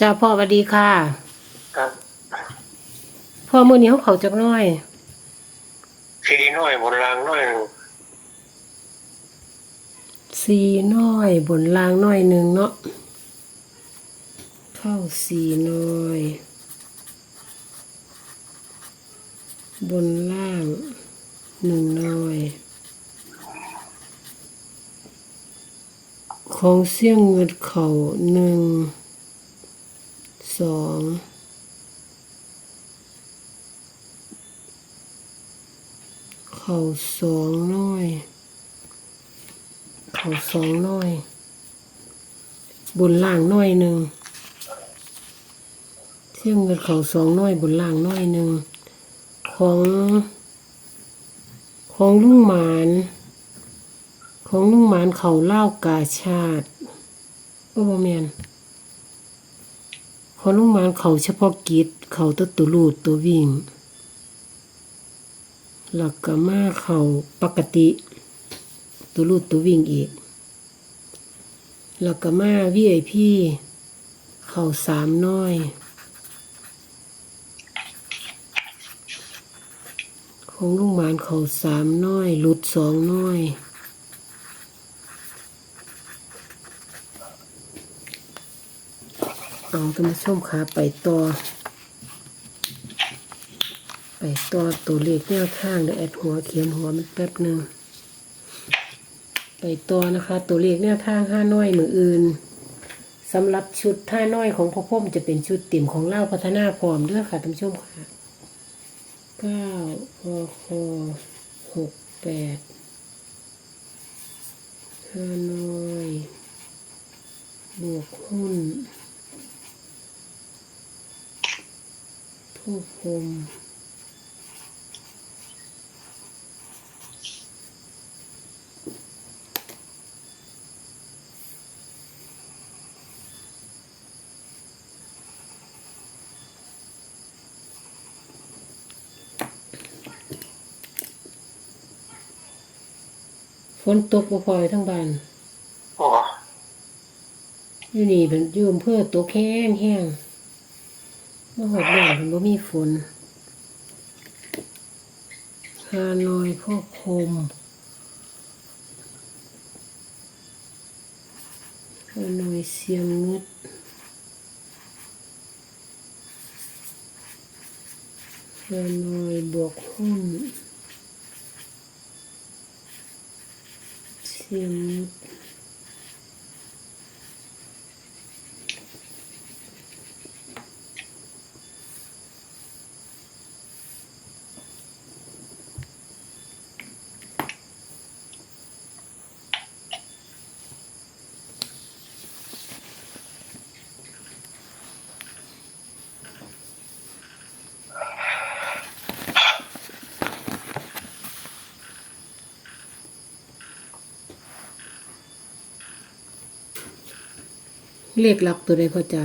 จ้าพ่อสวัสดีค่ะ ครับพ่อมื้อนี้เขาเขาจักหน้อย สีน้อยบนรางน้อยหนึ่งสีน้อยบนล่างน้อยหนึ่งเนาะเข้าสีน้อย บนล่างหนึ่งน้อย ของเสี่ยงเงินเข่าหนึ่ง สองเข่าสองน้อย เข่าสองน้อย บนล่างน้อยหนึ่งเที่ยงเงินเข่าสองน้อย บนล่างน้อยหนึ่งของของลุงหมาน ของลุงหมานเขาเล่ากาชาติโอ้บ่แมน องลุงมานเขาเฉพาะกิจเขาตัวตัวรูดตัววิ่ง หลักก็มาเขาปกติ ตัวรูดตัววิ่งอีกแล้วก็มาวีไอพีเขาสามน้อยของลุงหมานเขาสามน้อยหลุดสองน้อย เอาท่านผู้ชมค่ะไปต่อ ไปต่อตัวเลขแนวทางเดี๋ยวแอดหัวเขียนหัวมันแป๊บหนึ่งไปต่อนะคะ ตัวเลขแนวทางห้าน้อยมืออื่นสำหรับชุดห้าน้อยของพ่อพ่มจะเป็นชุดติ่มของเล่าพัฒนาพร้อมเด้วยค่ะท่านผู้ชมค่ะเก้าพอคอหกแปดห้าน้อย บวกหุ้น ผู้พรมฝนตกบ่พลอยทั้งบ้านโอ้อยู่นี่เป็นอยู่อำเภอตกแห้งแห้ง บ่หอดบ้านมันบ่มีฝนฮานอยพ่อคมฮานอยเสียงงึดฮานอยบวกหุ้นเสียงงึด เลขหลักตัวใดพ่อจ๋า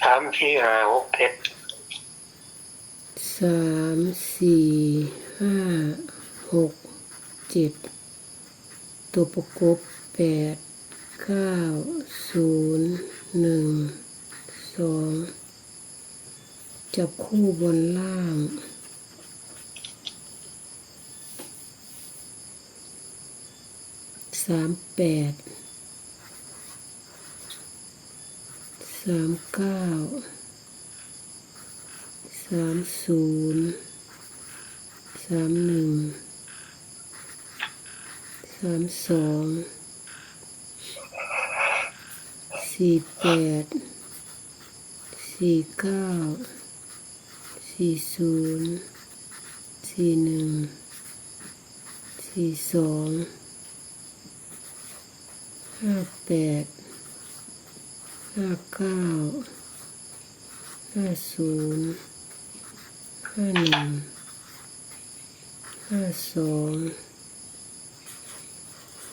สามสี่ห้าหกเจ็ดสามสี่ห้าหกเจ็ดตัวประกบแปดเก้าศูนย์หนึ่งสองจับคู่บนล่างสามแปด สามเก้าสามศูนย์สามหนึ่งสามสองสี่แปดสี่เก้าสี่ศูนย์สี่หนึ่งสี่สองห้าแปด ห้าเก้าห้าศูนย์ห้าหนึ่งห้าสอง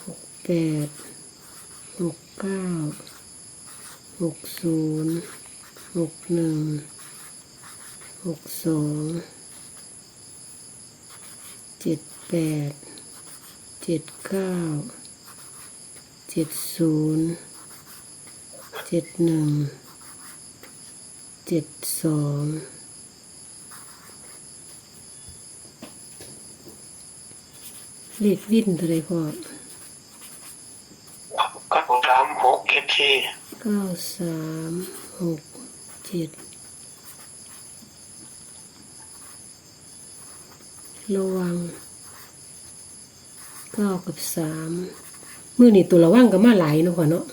หกแปดหกเก้าหกศูนย์หกหนึ่งหกสองเจ็ดแปดเจ็ดเก้าเจ็ดศูนย์ เจ็ดหนึ่งเจ็ดสองเลขวิ่นเท่าไรพ่อเก้าสามหกเจ็ดสี่เก้าสามหกเจ็ดระวังเก้ากับสามมือนี่ตัวระวังก็มาหลายเนาะพ่อเนาะ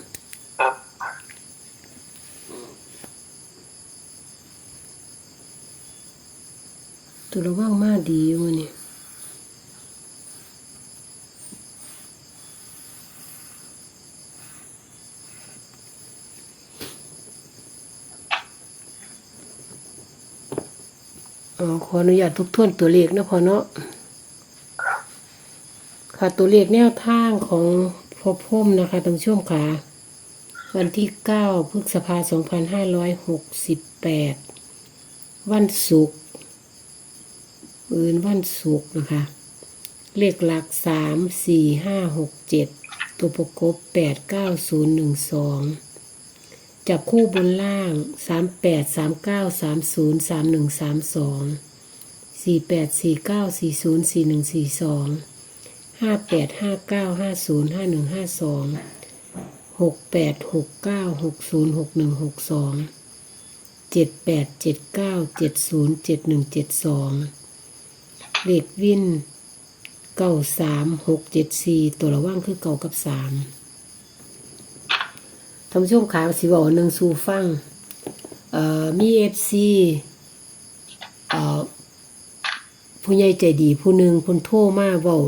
ครับ ตัวระว่างมาดีอยู่นี่ขออนุญาตทบทวนตัวเลขนะพอเนาะค่ะตัวเลขแนวทางของพอพมนะคะท่านผู้ชมค่ะวันที่ 9 พฤษภาคม 2568 วันศุกร์ อื่นวันศุกร์นะคะ เลขหลักสามสี่ห้าหกเจ็ดตัวประกบแปดเก้าศูนย์หนึ่งสองจับคู่บนล่างสามแปดสามเก้าสามศูนย์สามหนึ่งสามสองสี่แปดสี่เก้าสี่ศูนย์สี่หนึ่งสี่สองห้าแปดห้าเก้าห้าศูนย์ห้าหนึ่งห้าสองหกแปดหกเก้าหกศูนย์หกหนึ่งหกสองเจ็ดแปดเจ็ดเก้าเจ็ดศูนย์เจ็ดหนึ่งเจ็ดสอง เลขวินเก้าสามหกเจ็ดสี่ตัวระว่างคือเก้ากับสามท่านผู้ชมขาสิบอกหนึ่งสูฟังเอ่อมีเอฟซีเอ่อผู้ใหญ่ใจดีผู้หนึ่งเพิ่นโทรมาเว้า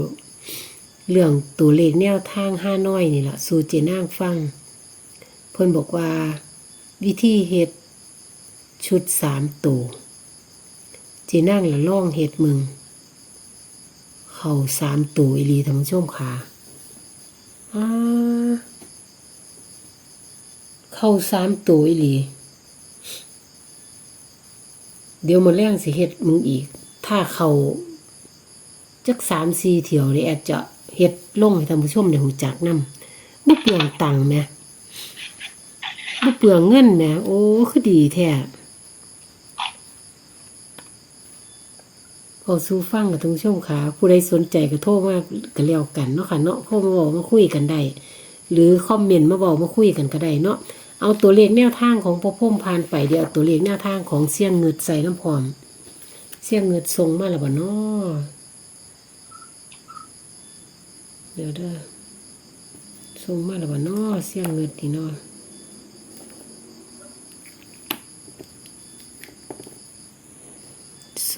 เรื่องตัวเลขแนวทางห้าน้อยนี่แหละสูเจนางฟัง เพิ่นบอกว่าวิธีเฮ็ดชุดสามตัวเจนางละล่องเฮ็ดมึง เข่าสามตัวอีลีท่านผู้ชมค่ะอ่าเข่าสามตัวอีลี เดี๋ยวมาแรงสิเฮ็ดมึงอีก ถ้าเข่าจักสามสี่เที่ยวนี่แอดจะเฮ็ดลงให้ท่านผู้ชมได้หูจักนำบ่เปลืองตังค์แหมบ่เปลืองเงินแหมโอ้คือดีแท้ พอสู้ฟังกับทุกช่วงขาผู้ใดสนใจก็โทรมาก็เลี้ยวกันเนาะค่ะเนาะโทรมาบอกมาคุยกันได้หรือคอมเมนต์มาบอกมาคุยกันก็ได้เนาะเอาตัวเลขแนวทางของพ่อพุ่มผ่านไปเดี๋ยวตัวเลขแนวทางของเสี่ยงเงิดใส่น้ำพร้อม เสี่ยงเงิดทรงมาแล้วบ่เนาะเดี๋ยวเด้อทรงมาแล้วบ่เนาะเสี่ยงเงิดนี่เนาะ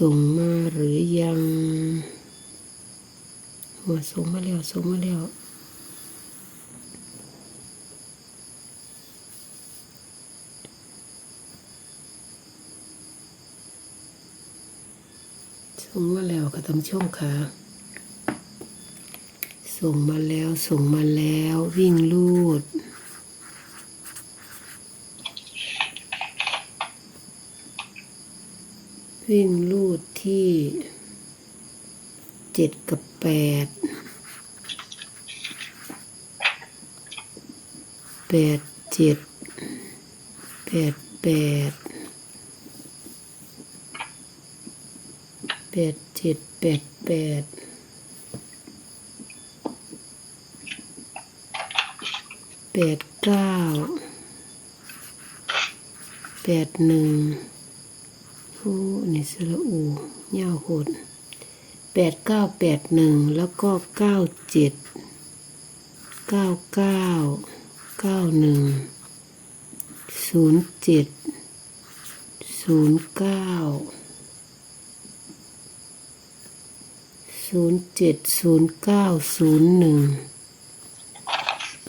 ส่งมาหรือยังหัวส่งมาแล้วส่งมาแล้วส่งมาแล้วค่ะท่านผู้ชมค่ะส่งมาแล้วส่งมาแล้ววิ่งลูด วิ่งลูดที่เจ็ดกับแปดแปดเจ็ดแปดแปดแปดเจ็ดแปดแปดแปดเก้าแปดหนึ่ง โอ้นี่สระอูยาหดแปดเก้าแปดหนึ่งแล้วก็เก้าเจ็ดเก้าเก้าเก้าหนึ่งศูนย์เจ็ดศูนย์เก้าศูนย์เจ็ดศูนย์เก้าศูนย์หนึ่ง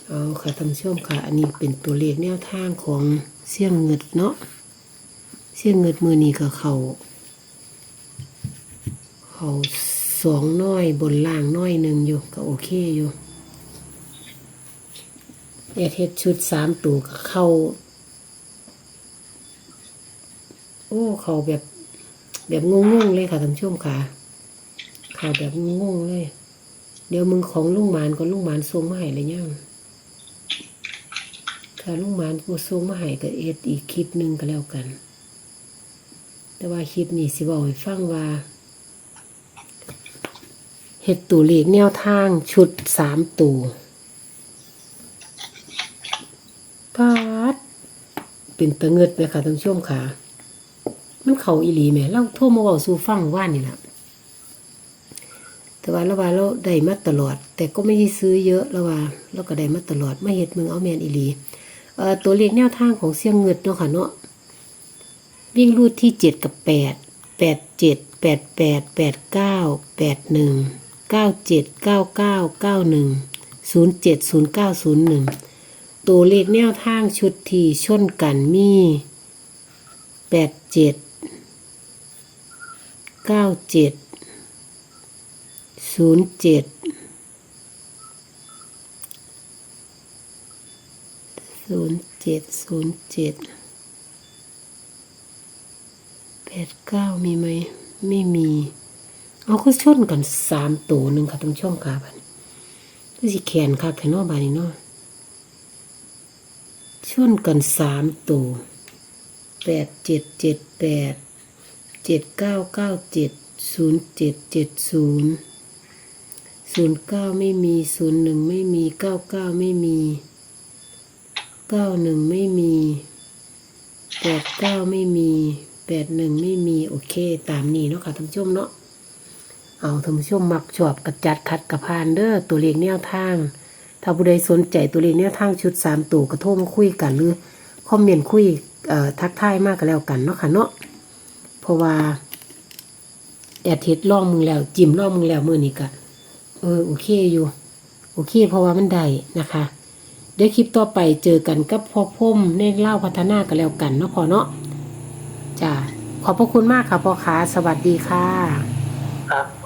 เอาค่ะท่านผู้ชมค่ะ อันนี้เป็นตัวเลขแนวทางของเสี่ยงเงิดเนาะ เสียงเงิดมือนี้ก็เขาเขาสองน้อยบนล่างน้อยหนึ่งอยู่ก็โอเคอยู่แอดเฮ็ดชุดสามตัวก็เข้า โอ้เขาแบบแบบงงๆเลยค่ะท่านผู้ชมค่ะเขาแบบงงๆเลย เดี๋ยวมึงของลุงมานก็ลุงมานส่งมาให้เลยยังถ้าลุงมานกูส่งมาให้ก็เอ็ดอีกคลิปหนึ่งก็แล้วกัน แต่ว่าคลิปนี้สิบอกให้ฟังว่าเฮ็ดตัวเลขแนวทางชุดสามตัวปาดเป็นตะเงิดไหมคะท่านผู้ชมค่ะ มันเขาอีหลีแหม่เราโทรมาเว้าสู่ฟังว่านี่แหละแต่ว่าเราว่าเราได้มาตลอด แต่ก็ไม่ได้ซื้อเยอะล้วว่าเราก็ได้มาตลอดไม่เฮ็ดมึงเอาแมนอีหลีเอ่อตัวเลขแนวทางของเสียงเงิดเนาะค่ะเนาะ วิ่งรูดที่เจ็ดกับแปดแปดเจ็ดแปดแปดแปดเก้าแปดหนึ่งเก้าเจ็ดเก้าเก้าเก้าหนึ่งศูนย์เจ็ดศูนย์เก้าศูนย์หนึ่งตัวเลขแนวทางชุดที่ชนกันมีแปดเจ็ดเก้าเจ็ดศูนย์เจ็ดศูนย์เจ็ดศูนย์เจ็ด แปดเก้ามีไหม ไม่มี เอาก็ชนกันสามตัวหนึ่งค่ะตรงช่องขาบัดนี่สิแขนค่ะแขนนอกบานนี่เนาะชนกันสามตัวแปดเจ็ดเจ็ดแปดเจ็ดเก้าเก้าเจ็ดศูนย์เจ็ดเจ็ดศูนย์ศูนย์เก้าไม่มีศูนย์หนึ่งไม่มีเก้าเก้าไม่มีเก้าหนึ่งไม่มีแปดเก้าไม่มี แปดหนึ่งไม่มีโอเค ตามนี้เนาะค่ะท่านผู้ชมเนาะเอาท่านผู้ชมมักชอบกระจัดคัดกระพานเด้อตัวเลขแนวทาง ถ้าผู้ใดสนใจตัวเลขแนวทางชุดสามตัวก็โทมาคุยกันหรือคอมเมนต์คุยเอ่อทักทายมากก็แล้วกันเนาะค่ะเนาะเพราะว่าแอดเฮ็ดล่องมึงแล้ว จิ้มล่องมึงแล้วมือนี้ก็เออโอเคอยู่ โอเค เพราะว่ามันได้นะคะ เดี๋ยวคลิปต่อไปเจอกันกับพ่อพ่มในเล่าพัฒนากันแล้วกันเนาะพอเนาะ จ้ะขอบพระคุณมากค่ะพ่อขาสวัสดีค่ะ ครับ